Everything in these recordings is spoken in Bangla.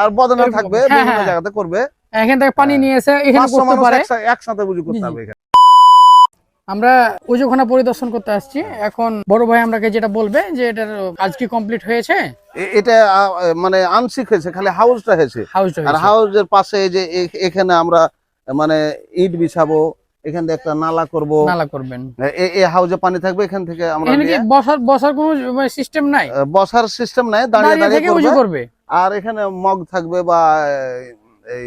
আর বদনা থাকবে হ্যাঁ, বিভিন্ন হ্যাঁ। জায়গাতে করবে। এখান থেকে পানি হ্যাঁ। নিয়ে এসে এখানে করতে পারে। একসাথে করতে। হবে এখানে। আমরা উজুখানা পরিদর্শন করতে আসছি। এখন বড় ভাই আমাকে যেটা বলবে যে এটার কাজ কি কমপ্লিট হয়েছে? এটা মানে আংশিক হয়েছে খালি হাউসটা হয়েছে। আর হাউসের পাশে যে এখানে আমরা মানে ইট বিছাবো এখান থেকে একটা নালা করব। নালা করবেন। এই হাউসে পানি থাকবে এখান থেকে আমরা বসার বসার কোনো সিস্টেম নাই? বসার সিস্টেম নাই দাঁড়িয়ে দাঁড়িয়ে করবে। আর এখানে মগ থাকবে বা এই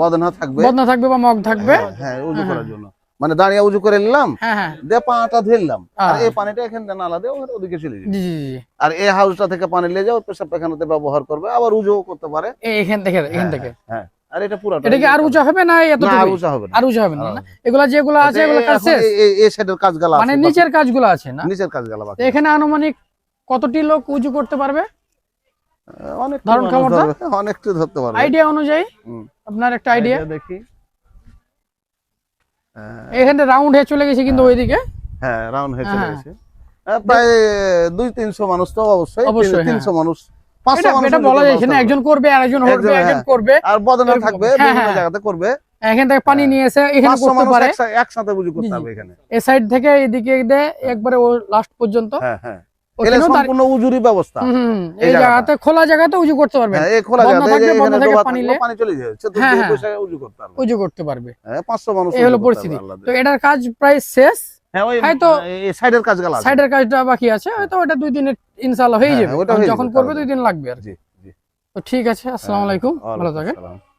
বদনা থাকবে। বদনা থাকবে বা মগ থাকবে? হ্যাঁ, হ্যাঁ উজু করার জন্য। মানে দাঁড়িয়ে উজু করে নিলাম হ্যাঁ হ্যাঁ। দিয়ে পাটা ধরলাম। আর এই পানিটা এখান থেকে নালা দিয়ে ওদিকে চলে যাবে। জি জি আর এই হাউসটা থেকে পানি নিয়ে যাও পেশাব পায়খানাতে ব্যবহার করবে আবার উজু করতে পারে। এই এখান থেকে এখান থেকে। হ্যাঁ। আর এটা পুরোটা এটা কি আর উঁচা হবে না না আর উঁচা হবে না। আর উঁচা হবে না এগুলা যেগুলো আছে এগুলো কাজ এখন শেষ এই- এই- এই সাইডের কাজগুলো মানে আছে নিচের কাজগুলো আছে না? নিচের কাজগুলো বাকি এখানে আনুমানিক কতটি লোক উঁচু করতে পারবে? অনেক ধারণ ক্ষমতা? অনেকটু ধরতে পারবে। আইডিয়া অনুযায়ী আপনার একটা আইডিয়া দেখি। হ্যাঁ, এখানে রাউন্ড হয়ে চলে গেছে কিন্তু ওইদিকে। হ্যাঁ রাউন্ড হয়ে চলে হ্যাঁ। গেছে। প্রায় দুই তিনশো মানুষ তো অবশ্যই অবশ্যই, হ্যাঁ। তিনশো মানুষ এটা বলা যাচ্ছে না একজন করবে আর একজন হ্যাঁ। করবে। আর বদনা থাকবে হ্যাঁ, বিভিন্ন হ্যাঁ। জায়গাতে করবে। এখান থেকে পানি নিয়ে এসে এখানে করতে পারে। একসাথে করতে। হবে এখানে। সাইড থেকে এদিকে একবারে ও লাস্ট পর্যন্ত। হ্যাঁ হ্যাঁ। এটা সম্পূর্ণ উজুরি ব্যবস্থা। হুম, হুম, এই এই জায়গাতে খোলা জায়গাতে উজু করতে পারবে হ্যাঁ এই খোলা জায়গাতে এখানে পানি চলে তো হ্যাঁ, হ্যাঁ। বসে উজু করতে পারবে উজু করতে পারবে। পাঁচশো মানুষ এই হলো পরিস্থিতি। তো এটার কাজ প্রায় শেষ। হয়তো সাইডের কাজগুলো সাইডের কাজটা বাকি আছে হয়তো ওটা দুই ইনশাআল্লাহ হয়ে যাবে। যখন করবে দুই দিন লাগবে আর কি। জি তো ঠিক আছে আসসালামু আলাইকুম। ভালো ওয়ালাইকুম থাকে আসসালাম।